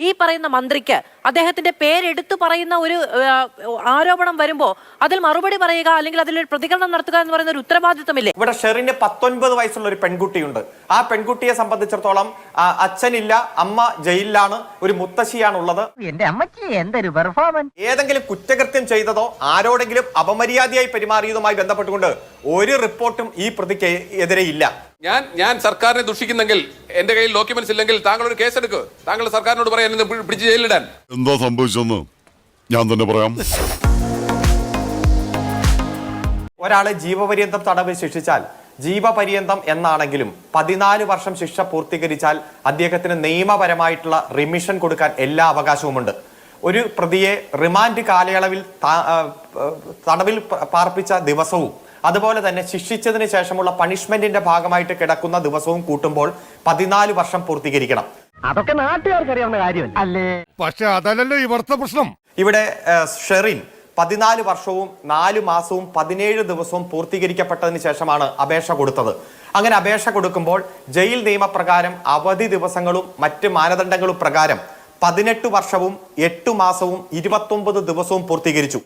ഈ പറയുന്ന മന്ത്രിക്ക് അദ്ദേഹത്തിന്റെ പേരെടുത്തു പറയുന്ന ഒരു ആരോപണം വരുമ്പോ അതിൽ മറുപടി പറയുക അല്ലെങ്കിൽ അതിലൊരു പ്രതികരണം നടത്തുക എന്ന് പറയുന്ന ഒരു ഉത്തരവാദിത്തമില്ലേ ഇവിടെ ഷെറിന് പത്തൊൻപത് വയസ്സുള്ള ഒരു പെൺകുട്ടിയുണ്ട്. ആ പെൺകുട്ടിയെ സംബന്ധിച്ചിടത്തോളം അച്ഛനില്ല അമ്മ ജയിലിലാണ് ഒരു മുത്തശ്ശിയാണുള്ളത്. എന്റെ അമ്മച്ചി എന്തൊരു പെർഫോമൻസ് ഏതെങ്കിലും കുറ്റകൃത്യം ചെയ്തതോ ആരോടെങ്കിലും അപമര്യാദയായി പെരുമാറിയതുമായി ബന്ധപ്പെട്ടുകൊണ്ട് ഒരു റിപ്പോർട്ടും ഈ പ്രതിക്ക് എതിരെ ഇല്ല. ഞാൻ ഞാൻ സർക്കാരിനെ ദുഷിക്കുന്നെങ്കിൽ എന്റെ കയ്യിൽ ഡോക്യുമെന്റ്സ് ഇല്ലെങ്കിൽ താങ്കൾ ഒരു കേസ് എടുക്കുക താങ്കൾ സർക്കാരിനോട് പറയാൻ എന്നെ പിടിച്ച് ജയിലിടാൻ എന്താ സംഭവിച്ചെന്ന് ഞാൻ തന്നെ പറയാം. ഒരാളെ ജീവപര്യന്തം തടവ് ശിക്ഷിച്ചാൽ ജീവപര്യന്തം എന്നാണെങ്കിലും പതിനാല് വർഷം ശിക്ഷ പൂർത്തീകരിച്ചാൽ അദ്ദേഹത്തിന് നിയമപരമായിട്ടുള്ള റിമിഷൻ കൊടുക്കാൻ എല്ലാ അവകാശവുമുണ്ട്. ഒരു പ്രതിയെ റിമാൻഡ് കാലയളവിൽ തടവിൽ പാർപ്പിച്ച ദിവസവും അതുപോലെ തന്നെ ശിക്ഷിച്ചതിന് ശേഷമുള്ള പണിഷ്മെന്റിന്റെ ഭാഗമായിട്ട് കിടക്കുന്ന ദിവസവും കൂട്ടുമ്പോൾ പതിനാല് വർഷം പൂർത്തീകരിക്കണം. അതൊക്കെ നാട്ടുകാർക്കറിയാവുന്ന കാര്യം അല്ലേ? പക്ഷെ അതല്ലല്ലോ ഇവിടുത്തെ പ്രശ്നം. ഇവിടെ ഷെറിൻ പതിനാല് വർഷവും നാല് മാസവും പതിനേഴ് ദിവസവും പൂർത്തീകരിക്കപ്പെട്ടതിന് ശേഷമാണ് അപേക്ഷ കൊടുത്തത്. അങ്ങനെ അപേക്ഷ കൊടുക്കുമ്പോൾ ജയിൽ നിയമപ്രകാരം അവധി ദിവസങ്ങളും മറ്റ് മാനദണ്ഡങ്ങളും പ്രകാരം പതിനെട്ട് വർഷവും എട്ട് മാസവും ഇരുപത്തൊമ്പത് ദിവസവും പൂർത്തീകരിച്ചു.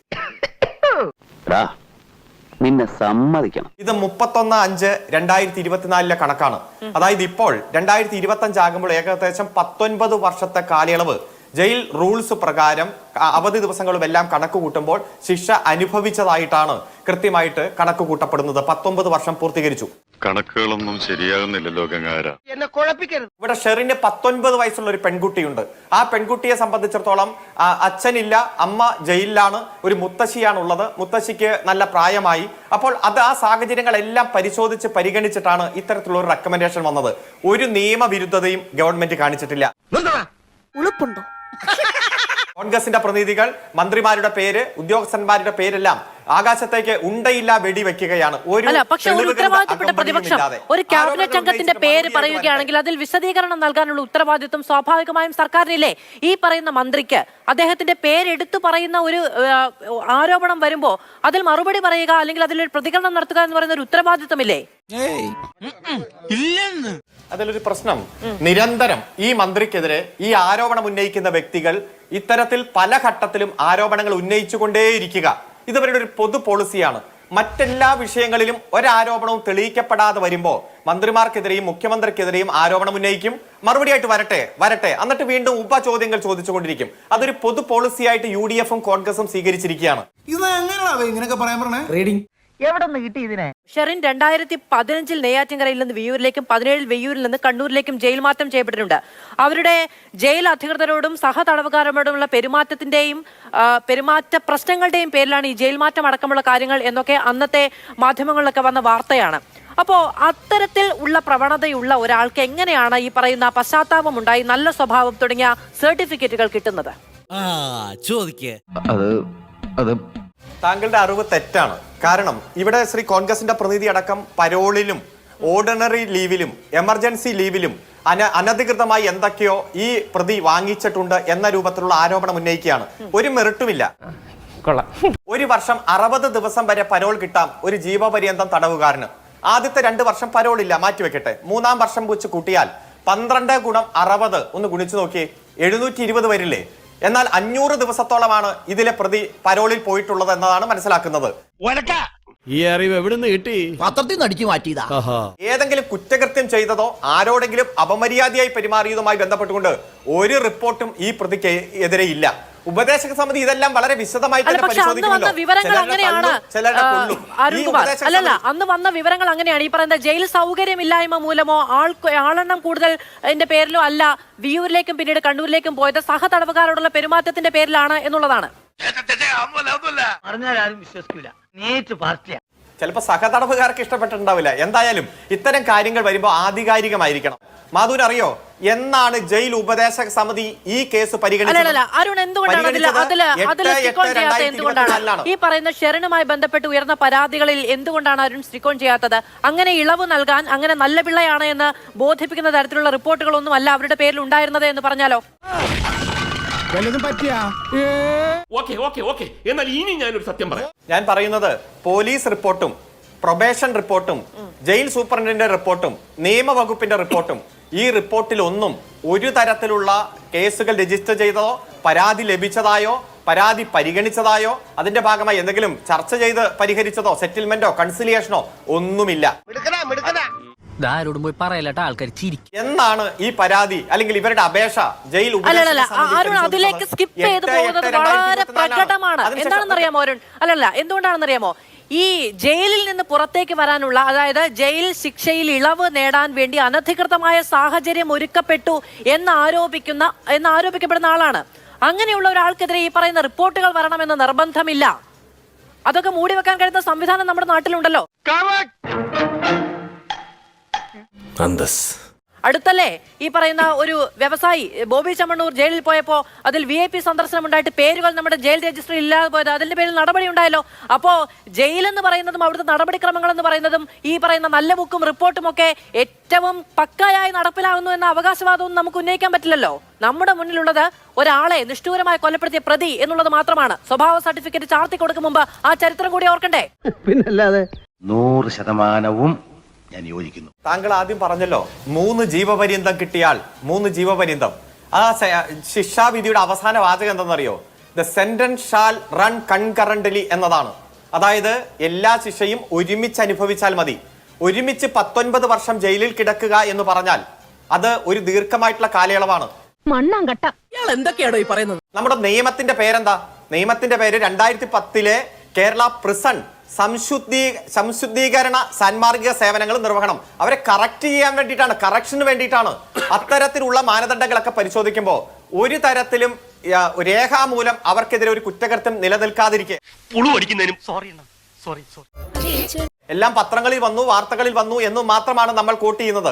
നിന്നെ സമ്മതിക്കണം. ഇത് മുപ്പത്തൊന്ന് അഞ്ച് രണ്ടായിരത്തി ഇരുപത്തിനാലിലെ കണക്കാണ്. അതായത് ഇപ്പോൾ രണ്ടായിരത്തി ഇരുപത്തി അഞ്ച് ആകുമ്പോൾ ഏകദേശം പത്തൊൻപത് വർഷത്തെ കാലയളവ് ജയിൽ റൂൾസ് പ്രകാരം അവധി ദിവസങ്ങളും എല്ലാം കണക്ക് കൂട്ടുമ്പോൾ ശിക്ഷ അനുഭവിച്ചതായിട്ടാണ് കൃത്യമായിട്ട് കണക്ക് കൂട്ടപ്പെടുന്നത്. പത്തൊമ്പത് വർഷം പൂർത്തീകരിച്ചു. കണക്കുകളൊന്നും ശരിയാകുന്നില്ലല്ലോ ഗംഗാര എന്നെ കുഴപ്പിക്കരുത്. ഇവിടെ ഷെറിന് പത്തൊൻപത് വയസ്സുള്ള ഒരു പെൺകുട്ടിയുണ്ട്. ആ പെൺകുട്ടിയെ സംബന്ധിച്ചിടത്തോളം ആ, അച്ഛനില്ല അമ്മ ജയിലിലാണ് ഒരു മുത്തശ്ശിയാണുള്ളത്. മുത്തശ്ശിക്ക് നല്ല പ്രായമായി. അപ്പോൾ അത് ആ സാഹചര്യങ്ങളെല്ലാം പരിശോധിച്ച് പരിഗണിച്ചിട്ടാണ് ഇത്തരത്തിലുള്ള ഒരു റെക്കമെൻഡേഷൻ വന്നത്. ഒരു നിയമവിരുദ്ധതയും ഗവൺമെന്റ് കാണിച്ചിട്ടില്ല. ഉളുപ്പുണ്ടോ? കോൺഗ്രസിന്റെ പ്രതിനിധികൾ മന്ത്രിമാരുടെ പേര് ഉദ്യോഗസ്ഥന്മാരുടെ പേരെല്ലാം ആകാശത്തേക്ക് ഉണ്ടയില്ല വെടി വെക്കുകയാണ് ഒരു ഉത്തരവാദിത്തപ്പെട്ട പ്രതിപക്ഷം ഒരു ക്യാബിനറ്റ് അംഗത്തിന്റെ പേര് പറയുകയാണെങ്കിൽ അതിൽ വിശദീകരണം നൽകാനുള്ള ഉത്തരവാദിത്വം സ്വാഭാവികമായും സർക്കാരിനില്ലേ? ഈ പറയുന്ന മന്ത്രിക്ക് അദ്ദേഹത്തിന്റെ പേരെടുത്തു പറയുന്ന ഒരു ആരോപണം വരുമ്പോ അതിൽ മറുപടി പറയുക അല്ലെങ്കിൽ അതിലൊരു പ്രതികരണം നടത്തുക എന്ന് പറയുന്ന ഒരു ഉത്തരവാദിത്തമില്ലേ അതിലൊരു പ്രശ്നം. നിരന്തരം ഈ മന്ത്രിക്കെതിരെ ഈ ആരോപണം ഉന്നയിക്കുന്ന വ്യക്തികൾ ഇത്തരത്തിൽ പല ഘട്ടത്തിലും ആരോപണങ്ങൾ ഉന്നയിച്ചുകൊണ്ടേയിരിക്കുക. ഇതവരുടെ ഒരു പൊതു പോളിസിയാണ്. മറ്റെല്ലാ വിഷയങ്ങളിലും ഒരാരോപണവും തെളിയിക്കപ്പെടാതെ വരുമ്പോൾ മന്ത്രിമാർക്കെതിരെയും മുഖ്യമന്ത്രിക്കെതിരെയും ആരോപണം ഉന്നയിക്കും. മറുപടിയായിട്ട് വരട്ടെ വരട്ടെ. എന്നിട്ട് വീണ്ടും ഉപ ചോദ്യങ്ങൾ ചോദിച്ചുകൊണ്ടിരിക്കും. അതൊരു പൊതു പോളിസിയായിട്ട് യു ഡി എഫും കോൺഗ്രസും സ്വീകരിച്ചിരിക്കുകയാണ്. ഇത് എങ്ങനെയാണോ ഇങ്ങനെയൊക്കെ പറയാൻ പറഞ്ഞേ? എവിടെ നിന്ന് കിട്ടി ഇതിനെ? ഷെറിൻ രണ്ടായിരത്തി പതിനഞ്ചിൽ നെയ്യാറ്റിൻകരയിൽ നിന്ന് വിയൂരിലേക്കും പതിനേഴിൽ വെയ്യൂരിൽ നിന്ന് കണ്ണൂരിലേക്കും ജയിൽ മാറ്റം ചെയ്യപ്പെട്ടിട്ടുണ്ട്. അവരുടെ ജയിൽ അധികൃതരോടും സഹതടവുകാരോടുമുള്ള പെരുമാറ്റത്തിന്റെയും പെരുമാറ്റ പ്രശ്നങ്ങളുടെയും പേരിലാണ് ഈ ജയിൽ മാറ്റം അടക്കമുള്ള കാര്യങ്ങൾ എന്നൊക്കെ അന്നത്തെ മാധ്യമങ്ങളിലൊക്കെ വന്ന വാർത്തയാണ്. അപ്പോ അത്തരത്തിൽ ഉള്ള പ്രവണതയുള്ള ഒരാൾക്ക് എങ്ങനെയാണ് ഈ പറയുന്ന പശ്ചാത്താപം ഉണ്ടായി നല്ല സ്വഭാവം തുടങ്ങിയ സർട്ടിഫിക്കറ്റുകൾ കിട്ടുന്നത്? ആ ചോദിക്കേ. അത് അത് താങ്കളുടെ അറിവ് തെറ്റാണ്. കാരണം ഇവിടെ ശ്രീ കോൺഗ്രസിന്റെ പ്രതിനിധി അടക്കം പരോളിലും ഓർഡിനറി ലീവിലും എമർജൻസി ലീവിലും അന അനധികൃതമായി എന്തൊക്കെയോ ഈ പ്രതി വാങ്ങിച്ചിട്ടുണ്ട് എന്ന രൂപത്തിലുള്ള ആരോപണം ഉന്നയിക്കുകയാണ്. ഒരു മെറിട്ടുമില്ല. ഒരു വർഷം അറുപത് ദിവസം വരെ പരോൾ കിട്ടാം ഒരു ജീവപര്യന്തം തടവുകാരന്. ആദ്യത്തെ രണ്ട് വർഷം പരോളില്ല മാറ്റിവെക്കട്ടെ. മൂന്നാം വർഷം വെച്ച് കൂട്ടിയാൽ പന്ത്രണ്ട് ഗുണം അറുപത്. ഒന്ന് ഗുണിച്ചു നോക്കിയേ എഴുന്നൂറ്റി ഇരുപത് വരില്ലേ? എന്നാൽ അഞ്ഞൂറ് ദിവസത്തോളമാണ് ഇതിലെ പ്രതി പരോളിൽ പോയിട്ടുള്ളത് എന്നതാണ് മനസ്സിലാക്കുന്നത്. ഈ അറിവ് എവിടുന്ന് കിട്ടി? പത്രത്തിൽ നടിച്ചു അടിച്ചു മാറ്റിയതാ. ഏതെങ്കിലും കുറ്റകൃത്യം ചെയ്തതോ ആരോടെങ്കിലും അപമര്യാദയായി പെരുമാറിയതുമായി ബന്ധപ്പെട്ടുകൊണ്ട് ഒരു റിപ്പോർട്ടും ഈ പ്രതിക്ക് എതിരെ ഇല്ല. ഉപദേശക സമിതി ഇതെല്ലാം വളരെ വിശദമായി അല്ലല്ല അന്ന് വന്ന വിവരങ്ങൾ അങ്ങനെയാണ്. ഈ പറയുന്ന ജയിൽ സൗകര്യമില്ലായ്മ മൂലമോ ആൾ ആളെണ്ണം കൂടുതൽ എന്റെ പേരിലോ അല്ല വിയൂരിലേക്കും പിന്നീട് കണ്ണൂരിലേക്കും പോയത് സഹതടവുകാരോടുള്ള പെരുമാറ്റത്തിന്റെ പേരിലാണ് എന്നുള്ളതാണ്. പറഞ്ഞാൽ ആരും വിശ്വസിക്കില്ല നേരിട്ട് പാർട്ടിയാ. ചിലപ്പോൾ സഹതടവുകാർക്ക് ഇഷ്ടപ്പെട്ടിട്ടുണ്ടാവില്ല. എന്തായാലും ഇത്തരം കാര്യങ്ങൾ വരുമ്പോൾ ആധികാരികമായിരിക്കണം. മാധുവിന് അറിയോ? എന്നാണ് ജയിൽ ഉപദേശക സമിതി ഈ കേസ് പരിഗണിച്ചത്. ഈ പറയുന്ന ഷെറിനുമായി ബന്ധപ്പെട്ട് ഉയർന്ന പരാതികളിൽ എന്തുകൊണ്ടാണ് അരുൺ സ്റ്റിക്കോൺ ചെയ്യാത്തത് അങ്ങനെ ഇളവ് നൽകാൻ അങ്ങനെ നല്ല പിള്ളയാണ് എന്ന് ബോധിപ്പിക്കുന്ന തരത്തിലുള്ള റിപ്പോർട്ടുകളൊന്നും അല്ല അവരുടെ പേരിൽ ഉണ്ടായിരുന്നത് എന്ന് പറഞ്ഞാലോ? Okay okay okay. എന്നാൽ ഇനി ഞാനൊരു സത്യം പറയാം. ഞാൻ പറയുന്നത് പോലീസ് റിപ്പോർട്ടും പ്രൊബേഷൻ റിപ്പോർട്ടും ജയിൽ സൂപ്രണ്ടിന്റെ റിപ്പോർട്ടും നിയമവകുപ്പിന്റെ റിപ്പോർട്ടും ഈ റിപ്പോർട്ടിൽ ഒന്നും ഒരു തരത്തിലുള്ള കേസുകൾ രജിസ്റ്റർ ചെയ്തതോ പരാതി ലഭിച്ചതായോ പരാതി പരിഗണിച്ചതായോ അതിന്റെ ഭാഗമായി എന്തെങ്കിലും ചർച്ച ചെയ്ത് പരിഹരിച്ചതോ സെറ്റിൽമെന്റോ കൺസിലിയേഷനോ ഒന്നുമില്ല. ആരോടും പോയി പറയലട്ട ആൾക്കാർ ചിരിക്കും. എന്നാണ് ഈ പരാതി അല്ലെങ്കിൽ ഇവരുടെ അപേക്ഷ ജയിൽ അതിലേക്ക് സ്കിപ്പ് ചെയ്ത് പോകുന്നത് വളരെ പ്രകടമാണ്. എന്താണെന്നറിയാമോ അരുൺ? അല്ലല്ല എന്തുകൊണ്ടാണെന്നറിയാമോ? ഈ ജയിലിൽ നിന്ന് പുറത്തേക്ക് വരാനുള്ള അതായത് ജയിൽ ശിക്ഷയിൽ ഇളവ് നേടാൻ വേണ്ടി അനധികൃതമായ സാഹചര്യം ഒരുക്കപ്പെട്ടു എന്നാരോപിക്കുന്ന എന്നാരോപിക്കപ്പെടുന്ന എന്ന് ആരോപിക്കപ്പെടുന്ന ആളാണ്. അങ്ങനെയുള്ള ഒരാൾക്കെതിരെ ഈ പറയുന്ന റിപ്പോർട്ടുകൾ വരണമെന്ന് നിർബന്ധമില്ല. അതൊക്കെ മൂടി വെക്കാൻ കഴിയുന്ന സംവിധാനം നമ്മുടെ നാട്ടിലുണ്ടല്ലോ. അന്തസ്. അടുത്തല്ലേ ഈ പറയുന്ന ഒരു വ്യവസായി ബോബി ചമ്മണ്ണൂർ ജയിലിൽ പോയപ്പോ അതിൽ വി ഐ പി സന്ദർശനം ഉണ്ടായിട്ട് പേരുകൾ നമ്മുടെ ജയിൽ രജിസ്റ്ററിൽ ഇല്ലാതെ പോയത് അതിന്റെ പേരിൽ നടപടി ഉണ്ടായല്ലോ. അപ്പോ ജയിൽ എന്ന് പറയുന്നതും അവിടുത്തെ നടപടിക്രമങ്ങൾ എന്ന് പറയുന്നതും ഈ പറയുന്ന നല്ല ബുക്കും റിപ്പോർട്ടും ഒക്കെ ഏറ്റവും പക്കായായി നടപ്പിലാകുന്നു എന്ന അവകാശവാദവും നമുക്ക് ഉന്നയിക്കാൻ പറ്റില്ലല്ലോ. നമ്മുടെ മുന്നിലുള്ളത് ഒരാളെ നിഷ്ഠൂരമായി കൊലപ്പെടുത്തിയ പ്രതി എന്നുള്ളത് മാത്രമാണ്. സ്വഭാവ സർട്ടിഫിക്കറ്റ് ചാർത്തി കൊടുക്കും മുമ്പ് ആ ചരിത്രം കൂടി ഓർക്കണ്ടേ? പിന്നല്ലാതെ നൂറ് ശതമാനവും ഞാൻ യോജിക്കുന്നു. താങ്കൾ ആദ്യം പറഞ്ഞല്ലോ മൂന്ന് ജീവപര്യന്തം കിട്ടിയാൽ മൂന്ന് ജീവപര്യന്തം. ആ ശിക്ഷാവിധിയുടെ അവസാന വാചകം എന്തെന്നറിയോ the sentence shall run concurrently എന്നതാണ്. അതായത് എല്ലാ ശിക്ഷയും ഒരുമിച്ച് അനുഭവിച്ചാൽ മതി. ഒരുമിച്ച് പത്തൊൻപത് വർഷം ജയിലിൽ കിടക്കുക എന്ന് പറഞ്ഞാൽ അത് ഒരു ദീർഘമായിട്ടുള്ള കാലയളവാണ്. മണ്ണാങ്കട്ട. ഇയാൾ എന്തൊക്കെയാണോ ഈ പറയുന്നത്? നമ്മുടെ നിയമത്തിന്റെ പേരെന്താ? നിയമത്തിന്റെ പേര് രണ്ടായിരത്തി പത്തിലെ കേരള പ്രിസൺ സംശുദ്ധീ സംശുദ്ധീകരണ സാൻമാർഗിക സേവനങ്ങൾ നിർവഹണം. അവരെ കറക്റ്റ് ചെയ്യാൻ വേണ്ടിയിട്ടാണ് കറക്ഷന് വേണ്ടിയിട്ടാണ് അത്തരത്തിലുള്ള മാനദണ്ഡങ്ങളൊക്കെ പരിശോധിക്കുമ്പോൾ ഒരു തരത്തിലും രേഖാമൂലം അവർക്കെതിരെ ഒരു കുറ്റകൃത്യം നിലനിൽക്കാതിരിക്കെ പുളു അടിക്കുന്നതിനും സോറി സോറി സോറി എല്ലാം പത്രങ്ങളിൽ വന്നു വാർത്തകളിൽ വന്നു എന്ന് മാത്രമാണ് നമ്മൾ കോട്ട് ചെയ്യുന്നത്.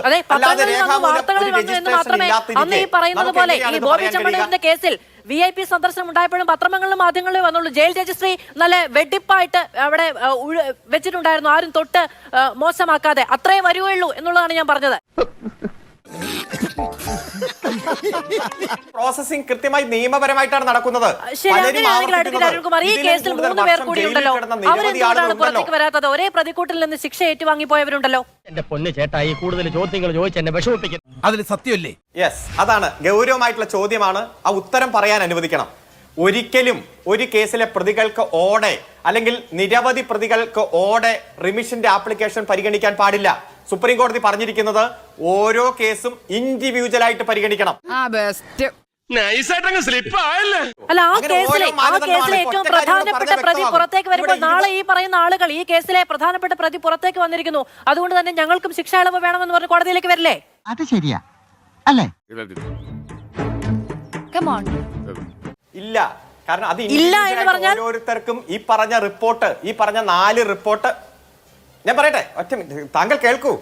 കേസിൽ വി ഐ പി സന്ദർശനം ഉണ്ടായപ്പോഴും പത്രങ്ങളിലും മാധ്യമങ്ങളിലും വന്നുള്ളൂ. ജയിൽ രജിസ്ട്രി നല്ല വെടിപ്പായിട്ട് അവിടെ വെച്ചിട്ടുണ്ടായിരുന്നു. ആരും തൊട്ട് മോശമാക്കാതെ അത്രേ വരികയുള്ളൂ എന്നുള്ളതാണ് ഞാൻ പറഞ്ഞത്. പ്രോസസിംഗ് കൃത്യമായി നിയമപരമായിട്ടാണ് നടക്കുന്നത്. അടുത്ത അരുൺകുമാർ ഈ കേസിൽ മൂന്ന് പേർ കൂടി ഉണ്ടല്ലോ. അവരെന്തുകൊണ്ടാണ്. പുറത്തേക്ക് വരാത്തത്. ഒരേ പ്രതിക്കൂട്ടിൽ നിന്ന് ശിക്ഷ ഏറ്റുവാങ്ങി പോയവരുണ്ടല്ലോ എന്റെ പൊന്ന് ചേട്ടായി ഈ കൂടുതൽ ചോദ്യങ്ങൾ ചോദിച്ച് എന്നെ വിഷമിപ്പിക്കുന്നു അതിൽ സത്യമല്ലേ? യെസ് അതാണ്. ഗൗരവമായിട്ടുള്ള ചോദ്യമാണ്. ആ ഉത്തരം പറയാൻ അനുവദിക്കണം. ഒരിക്കലും ഒരു കേസിലെ പ്രതികൾക്ക് ഓടെ അല്ലെങ്കിൽ നിരവധി പ്രതികൾക്ക് ഓടെ റിമിഷന്റെ ആപ്ലിക്കേഷൻ പരിഗണിക്കാൻ പാടില്ല. സുപ്രീം കോടതി പറഞ്ഞിരിക്കുന്നത് ഓരോ കേസും ഇൻഡിവിജ്വൽ ആയിട്ട് പരിഗണിക്കണം. അല്ല ആ കേസിലെ ആ കേസിലെ ഏറ്റവും പ്രധാനപ്പെട്ട പ്രതി. പുറത്തേക്ക് വരുമ്പോൾ നാളെ ഈ പറയുന്ന ആളുകൾ ഈ കേസിലെ പ്രധാനപ്പെട്ട പ്രതി പുറത്തേക്ക് വന്നിരിക്കുന്നു. അതുകൊണ്ട് തന്നെ ഞങ്ങൾക്കും ശിക്ഷ ഇളവ് വേണമെന്ന് പറഞ്ഞ് കോടതിയിലേക്ക് വരില്ലേ? അത് ശരിയാ. അല്ലേ? ഇല്ല. കാരണം അത് ഇല്ല എന്ന് പറഞ്ഞാൽ? ഓരോരുത്തർക്കും ഈ പറഞ്ഞ റിപ്പോർട്ട് ഈ പറഞ്ഞ നാല് റിപ്പോർട്ട് ഞാൻ പറയട്ടെ ഒറ്റ മിനിറ്റ്. താങ്കൾ കേൾക്കൂ.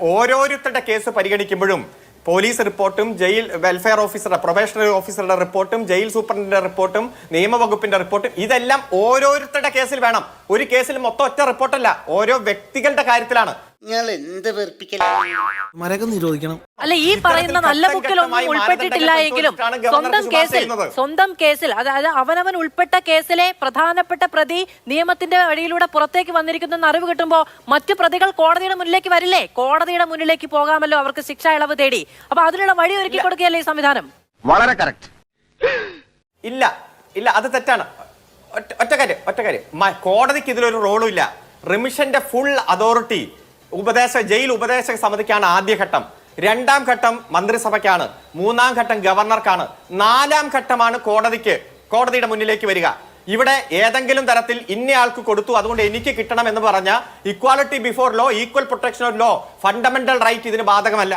ഓരോരുത്തരുടെ കേസ് പരിഗണിക്കുമ്പോഴും പോലീസ് റിപ്പോർട്ടും ജയിൽ വെൽഫെയർ ഓഫീസറുടെ പ്രൊഫഷണൽ ഓഫീസറുടെ റിപ്പോർട്ടും ജയിൽ സൂപ്രണ്ടിന്റെ റിപ്പോർട്ടും നിയമവകുപ്പിന്റെ റിപ്പോർട്ടും ഇതെല്ലാം ഓരോരുത്തരുടെ കേസിൽ വേണം. ഒരു കേസിൽ മൊത്തം ഒറ്റ റിപ്പോർട്ടല്ല ഓരോ വ്യക്തികളുടെ കാര്യത്തിലാണ്. നിങ്ങൾ എന്ത് വെറുപ്പിക്കലാണ് മരകം നിരോധിക്കണം. അല്ല ഈ പറയുന്ന നല്ല ബുക്കിലൊന്നും ഉൾപ്പെട്ടിട്ടില്ല എങ്കിലും സ്വന്തം കേസിൽ സ്വന്തം കേസിൽ അതായത് അവനവൻ ഉൾപ്പെട്ട കേസിലെ പ്രധാനപ്പെട്ട പ്രതി നിയമത്തിന്റെ വഴിയിലൂടെ പുറത്തേക്ക് വന്നിരിക്കുന്ന അറിവ് കിട്ടുമ്പോൾ മറ്റു പ്രതികൾ കോടതിയുടെ മുന്നിലേക്ക് വരില്ലേ? കോടതിയുടെ മുന്നിലേക്ക് പോകാമല്ലോ അവർക്ക് ശിക്ഷ ഇളവ് തേടി. അപ്പൊ അതിനുള്ള വഴി ഒരുക്കി കൊടുക്കുകയല്ലേ ഈ സംവിധാനം? വളരെ കറക്റ്റ് ഇല്ല ഇല്ല അത് തെറ്റാണ്. ഒറ്റ- ഒറ്റ കാര്യം ഒറ്റ കാര്യം. മ- കോടതിക്ക് ഇതിലൊരു റോളും ഇല്ല. റിമിഷന്റെ ഫുൾ അതോറിറ്റി ഉപദേശ ജയിൽ ഉപദേശക സമിതിക്കാണ് ആദ്യഘട്ടം രണ്ടാം ഘട്ടം മന്ത്രിസഭയ്ക്കാണ്. മൂന്നാം ഘട്ടം ഗവർണർക്കാണ്. നാലാം ഘട്ടമാണ് കോടതിക്ക് കോടതിയുടെ മുന്നിലേക്ക് വരിക. ഇവിടെ ഏതെങ്കിലും തരത്തിൽ ഇന്നയാൾക്ക് കൊടുത്തു അതുകൊണ്ട് എനിക്ക് കിട്ടണം എന്ന് പറഞ്ഞ equality before law equal protection of law fundamental right ഇതിന് ബാധകമല്ല.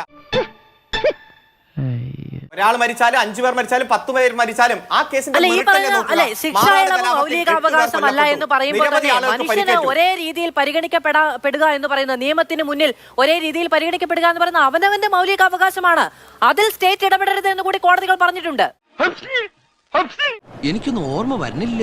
ഒരാൾ മരിച്ചാലും അഞ്ചു പേർ മരിച്ചാലും പത്ത് പേർ മരിച്ചാലും ആ കേസിന്റെ? ശിക്ഷ ഇളവ് മൗലിക അവകാശമല്ല എന്ന് പറയുമ്പോൾ മനുഷ്യന് ഒരേ രീതിയിൽ പരിഗണിക്കപ്പെടുക എന്ന് പറയുന്നത് നിയമത്തിന് മുന്നിൽ ഒരേ രീതിയിൽ പരിഗണിക്കപ്പെടുക എന്ന് പറയുന്നത് അവനവന്റെ മൗലിക അവകാശമാണ്. അതിൽ സ്റ്റേറ്റ് ഇടപെടരുത് എന്ന് കൂടി കോടതികൾ പറഞ്ഞിട്ടുണ്ട്. എനിക്കൊന്നും ഓർമ്മ വരുന്നില്ല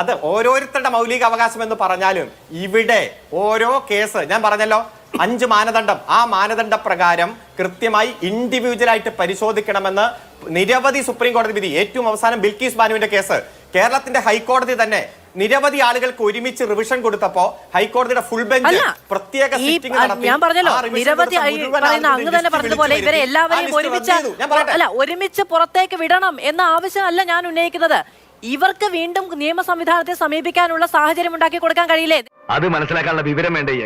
അത് ഓരോരുത്തരുടെ മൗലിക അവകാശം എന്ന് പറഞ്ഞാലും ഇവിടെ ഓരോ കേസ് ഞാൻ പറഞ്ഞല്ലോ അഞ്ച് മാനദണ്ഡം. ആ മാനദണ്ഡ പ്രകാരം കൃത്യമായി ഇൻഡിവിജ്വൽ ആയിട്ട് പരിശോധിക്കണമെന്ന് നിരവധി സുപ്രീം കോടതി വിധി ഏറ്റവും അവസാനം ബിൽക്കീസ് ബാനുവിന്റെ കേസ്. കേരളത്തിന്റെ ഹൈക്കോടതി തന്നെ നിരവധി ആളുകൾക്ക് ഒരുമിച്ച് റിവിഷൻ കൊടുത്തപ്പോ ഹൈക്കോടതിയുടെ ഫുൾ ബെഞ്ച് അല്ല പ്രത്യേക സിറ്റിംഗ് നടത്തി. ഞാൻ പറഞ്ഞല്ലോ നിരവധി ആയി മുഴുവൻ പറയുന്ന അങ്ങ് തന്നെ പറഞ്ഞതുപോലെ ഇവരെ എല്ലാവരെയും ഒരുമിച്ച്. അല്ല ഒരുമിച്ച് പുറത്തേക്ക് വിടണം എന്ന ആവശ്യമല്ല ഞാൻ ഉന്നയിക്കുന്നത്. ഇവർക്ക് വീണ്ടും നിയമ സംവിധാനത്തെ സമീപിക്കാനുള്ള സാഹചര്യം ഉണ്ടാക്കി കൊടുക്കാൻ കഴിയില്ലേ? അത് മനസ്സിലാക്കാനുള്ള വിവരം വേണ്ടേ?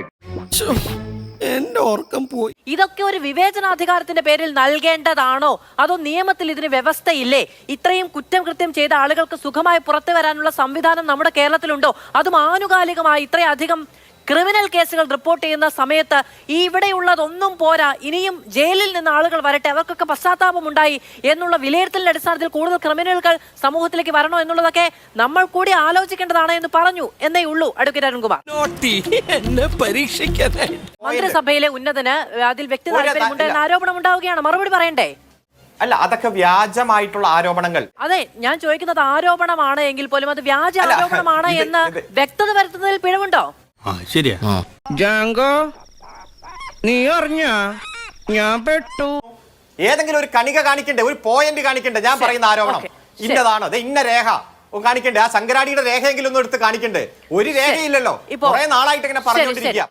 എന്റെ ഓർക്കം പോയി. ഇതൊക്കെ ഒരു വിവേചനാധികാരത്തിന്റെ പേരിൽ നൽകേണ്ടതാണോ? അതോ നിയമത്തിൽ ഇതിന് വ്യവസ്ഥയില്ലേ? ഇത്രയും കുറ്റം കൃത്യം ചെയ്ത ആളുകൾക്ക് സുഖമായി പുറത്തു വരാനുള്ള സംവിധാനം നമ്മുടെ കേരളത്തിലുണ്ടോ? അതും ആനുകാലികമായി ഇത്രയധികം ക്രിമിനൽ കേസുകൾ റിപ്പോർട്ട് ചെയ്യുന്ന സമയത്ത് ഈ ഇവിടെയുള്ളതൊന്നും പോരാ ഇനിയും ജയിലിൽ നിന്ന് ആളുകൾ വരട്ടെ അവർക്കൊക്കെ പശ്ചാത്താപമുണ്ടായി എന്നുള്ള വിലയിരുത്തലിന്റെ അടിസ്ഥാനത്തിൽ കൂടുതൽ ക്രിമിനലുകൾ സമൂഹത്തിലേക്ക് വരണോ എന്നുള്ളതൊക്കെ നമ്മൾ കൂടി ആലോചിക്കേണ്ടതാണ് എന്ന് പറഞ്ഞു എന്നേ ഉള്ളൂ. അഡ്വക്കേറ്റ് അരുൺകുമാർ. മന്ത്രിസഭയിലെ ഉന്നതന് അതിൽ വ്യക്തി താല്പര്യമുണ്ട് എന്ന ആരോപണം ഉണ്ടാവുകയാണ്. മറുപടി പറയണ്ടേ? അല്ല അതൊക്കെ വ്യാജമായിട്ടുള്ള ആരോപണങ്ങൾ. അതെ ഞാൻ ചോദിക്കുന്നത് ആരോപണമാണ് എങ്കിൽ പോലും അത് വ്യാജ ആരോപണമാണ് എന്ന് വ്യക്തത വരുത്തുന്നതിൽ പിഴവുണ്ടോ? ശരിയാ. ജാങ്കോ നീ അറിഞ്ഞ? ഞാൻ പെട്ടു. ഏതെങ്കിലും ഒരു കണിക കാണിക്കണ്ടേ? ഒരു പോയിന്റ് കാണിക്കണ്ടേ? ഞാൻ പറയുന്ന ആരോപണം. ഇന്നതാണ്? അത് ഇന്ന രേഖ. കാണിക്കണ്ടേ? ആ സംക്രാടിയുടെ രേഖയെങ്കിലും ഒന്ന് എടുത്ത് കാണിക്കണ്ടേ? ഒരു രേഖയില്ലല്ലോ. ഇപ്പോ- കുറെ നാളായിട്ട് ഇങ്ങനെ പറഞ്ഞുകൊണ്ടിരിക്കുക.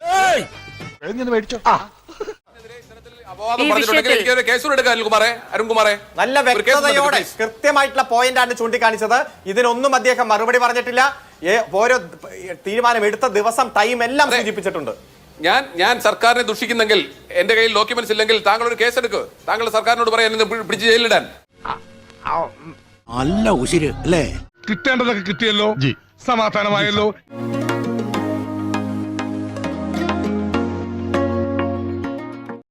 നല്ല വ്യക്തതയോടെ കൃത്യമായിട്ടുള്ള പോയിന്റാണ് ചൂണ്ടിക്കാണിച്ചത്. ഇതിനൊന്നും അദ്ദേഹം മറുപടി പറഞ്ഞിട്ടില്ല. ഓരോ തീരുമാനം എടുത്ത ദിവസം ടൈം എല്ലാം സൂചിപ്പിച്ചിട്ടുണ്ട്. ഞാൻ ഞാൻ സർക്കാരിനെ ദുഷിക്കുന്നെങ്കിൽ എന്റെ കയ്യിൽ ഡോക്യുമെന്റ്സ് ഇല്ലെങ്കിൽ താങ്കൾ ഒരു കേസ് എടുക്കുക താങ്കൾ സർക്കാരിനോട് പറയാൻ പിടിച്ച് ജയിലിടാൻ നല്ല ഉശിര് അല്ലേ? കിട്ടേണ്ടതൊക്കെ കിട്ടിയല്ലോ. സമാധാനമായല്ലോ.